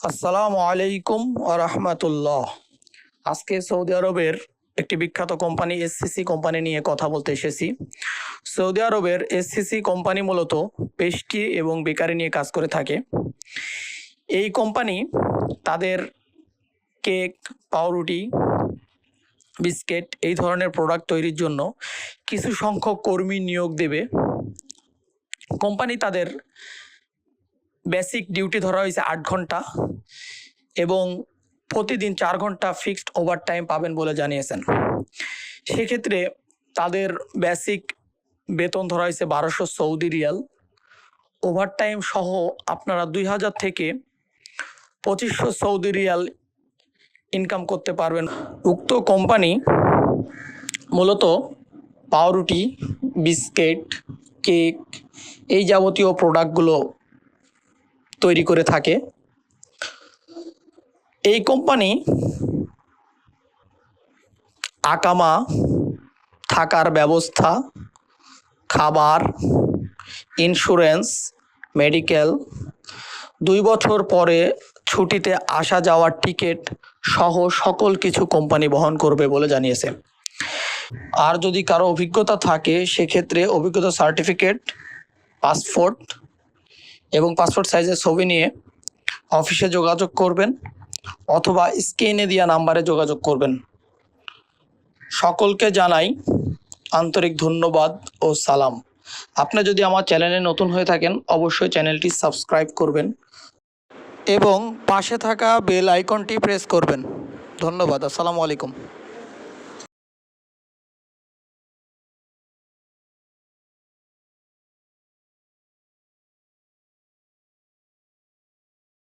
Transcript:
আসসালামু আলাইকুম রহমতুল্লাহ। আজকে সৌদি আরবের একটি বিখ্যাত কোম্পানি এসসিসি কোম্পানি নিয়ে কথা বলতে এসেছি। সৌদি আরবের এসসিসি কোম্পানি মূলত পেস্ট্রি এবং বেকারি নিয়ে কাজ করে থাকে। এই কোম্পানি তাদের কেক, পাউরুটি, বিস্কিট এই ধরনের প্রোডাক্ট তৈরির জন্য কিছু সংখ্যক কর্মী নিয়োগ দেবে। কোম্পানি তাদের বেসিক ডিউটি ধরা হয়েছে আট ঘণ্টা এবং প্রতিদিন চার ঘণ্টা ফিক্সড ওভার টাইম পাবেন বলে জানিয়েছেন। সেক্ষেত্রে তাদের বেসিক বেতন ধরা হয়েছে বারোশো সৌদি রিয়াল। ওভার টাইম সহ আপনারা দুই হাজার থেকে পঁচিশশো সৌদি রিয়াল ইনকাম করতে পারবেন। উক্ত কোম্পানি মূলত পাউরুটি, বিস্কিট, কেক এই যাবতীয় প্রোডাক্টগুলো তৈরি করে থাকে। এই কোম্পানি আকামা থাকার ব্যবস্থা, খাবার ইন্স্যুরেন্স মেডিকেল দুই বছর পরে ছুটিতে আসা যাওয়ার টিকিট সহ সকল কিছু কোম্পানি বহন করবে বলে জানিয়েছে। আর যদি কারও অভিজ্ঞতা থাকে, সেক্ষেত্রে অভিজ্ঞতা সার্টিফিকেট পাসপোর্ট এবং পাসপোর্ট সাইজের ছবি নিয়ে অফিসে যোগাযোগ করবেন অথবা স্ক্রিনে দেওয়া নাম্বারে যোগাযোগ করবেন। সকলকে জানাই আন্তরিক ধন্যবাদ ও সালাম। আপনি যদি আমার চ্যানেলে নতুন হয়ে থাকেন, অবশ্যই চ্যানেলটি সাবস্ক্রাইব করবেন এবং পাশে থাকা বেল আইকনটি প্রেস করবেন। ধন্যবাদ, আসসালামু আলাইকুম।